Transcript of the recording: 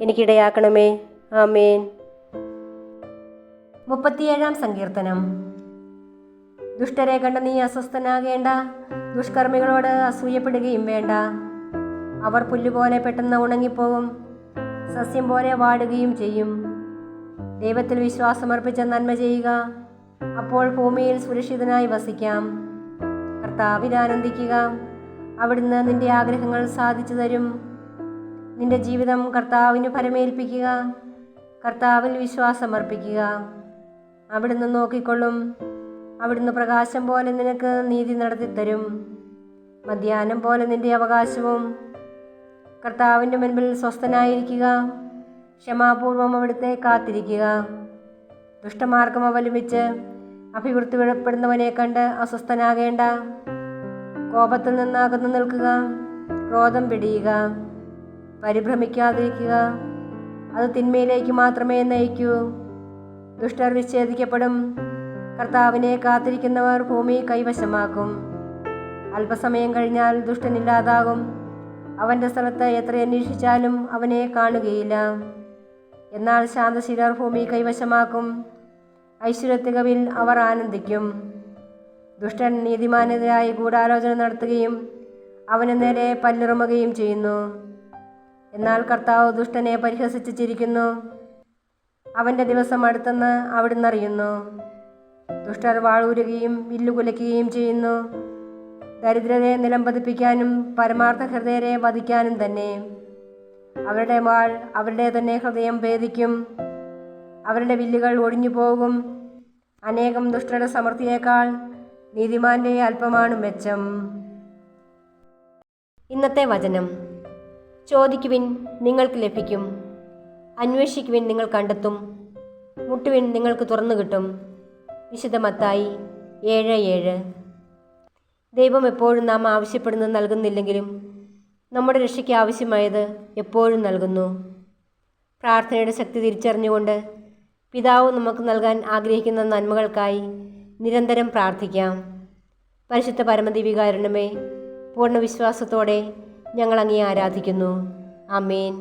എനിക്കിടയാക്കണമേ. ആമേൻ. മുപ്പത്തിയേഴാം സങ്കീർത്തനം. ദുഷ്ടരെ കണ്ട് നീ അസ്വസ്ഥനാകേണ്ട. ദുഷ്കർമ്മികളോട് അസൂയപ്പെടുകയും വേണ്ട. അവർ പുല്ലുപോലെ പെട്ടെന്ന് ഉണങ്ങിപ്പോകും. സസ്യം പോലെ വാടുകയും ചെയ്യും. ദൈവത്തിൽ വിശ്വാസമർപ്പിച്ച നന്മ ചെയ്യുക. അപ്പോൾ ഭൂമിയിൽ സുരക്ഷിതനായി വസിക്കാം. കർത്താവിൽ ആനന്ദിക്കുക. അവിടുന്ന് നിന്റെ ആഗ്രഹങ്ങൾ സാധിച്ചു തരും. നിന്റെ ജീവിതം കർത്താവിന് പരമേൽപ്പിക്കുക കർത്താവിൽ വിശ്വാസമർപ്പിക്കുക. അവിടുന്ന് നോക്കിക്കൊള്ളും. അവിടുന്ന് പ്രകാശം പോലെ നിനക്ക് നീതി നടത്തിത്തരും മധ്യാഹ്നം പോലെ നിന്റെ അവകാശവും കർത്താവിന്റെ മുൻപിൽ സ്വസ്ഥനായിരിക്കുക. ക്ഷമാപൂർവം അവിടുത്തെ കാത്തിരിക്കുക. ദുഷ്ടമാർഗം അവലംബിച്ച് അഭിവൃദ്ധി വെളിപ്പെടുന്നവനെ കണ്ട് അസ്വസ്ഥനാകേണ്ട. കോപത്തിൽ നിന്നാകുന്നു നിൽക്കുക. ക്രോധം പിടിയുക. പരിഭ്രമിക്കാതിരിക്കുക. അത് തിന്മയിലേക്ക് മാത്രമേ നയിക്കൂ. ദുഷ്ടർ വിച്ഛേദിക്കപ്പെടും. കർത്താവിനെ കാത്തിരിക്കുന്നവർ ഭൂമി കൈവശമാക്കും. അല്പസമയം കഴിഞ്ഞാൽ ദുഷ്ടനില്ലാതാകും. അവന്റെ സ്ഥലത്ത് എത്ര അന്വേഷിച്ചാലും അവനെ കാണുകയില്ല. എന്നാൽ ശാന്തശീലർ ഭൂമി കൈവശമാക്കും. ഐശ്വര്യത്തികവിൽ അവർ ആനന്ദിക്കും. ദുഷ്ടൻ നീതിമാനെതിരായി ഗൂഢാലോചന നടത്തുകയും അവന് നേരെ പല്ലിറുമുകയും ചെയ്യുന്നു. എന്നാൽ കർത്താവ് ദുഷ്ടനെ പരിഹസിച്ചിരിക്കുന്നു അവന്റെ ദിവസം അടുത്തെന്ന് അവിടുന്ന് അറിയുന്നു. ദുഷ്ടർ വാളൂരുകയും വില്ലുകുലയ്ക്കുകയും ചെയ്യുന്നു. ദരിദ്രരെ നിലംപതിപ്പിക്കാനും പരമാർത്ഥ ഹൃദയരെ വധിക്കാനും തന്നെ. അവരുടെ വാൾ അവരുടെ തന്നെ ഹൃദയം ഭേദിക്കും. അവരുടെ വില്ലുകൾ ഒടിഞ്ഞു പോകും അനേകം ദുഷ്ടരുടെ സമൃദ്ധിയേക്കാൾ നീതിമാന്റെ അല്പമാണ് മെച്ചം. ഇന്നത്തെ വചനം. ചോദിക്കുവിൻ നിങ്ങൾക്ക് ലഭിക്കും. അന്വേഷിക്കുവിൻ നിങ്ങൾ കണ്ടെത്തും. മുട്ടുവിൻ നിങ്ങൾക്ക് തുറന്നു കിട്ടും. വിശുദ്ധമത്തായി ഏഴ് ഏഴ്. ദൈവം എപ്പോഴും നാം ആവശ്യപ്പെടുന്നത് നൽകുന്നില്ലെങ്കിലും നമ്മുടെ രക്ഷയ്ക്ക് ആവശ്യമായത് എപ്പോഴും നൽകുന്നു. പ്രാർത്ഥനയുടെ ശക്തി തിരിച്ചറിഞ്ഞുകൊണ്ട് പിതാവ് നമുക്ക് നൽകാൻ ആഗ്രഹിക്കുന്ന നന്മകൾക്കായി നിരന്തരം പ്രാർത്ഥിക്കാം. പരിശുദ്ധ പരമദിവികാരുണ്യമേ പൂർണ വിശ്വാസത്തോടെ ഞങ്ങൾ അങ്ങേ ആരാധിക്കുന്നു. അമേൻ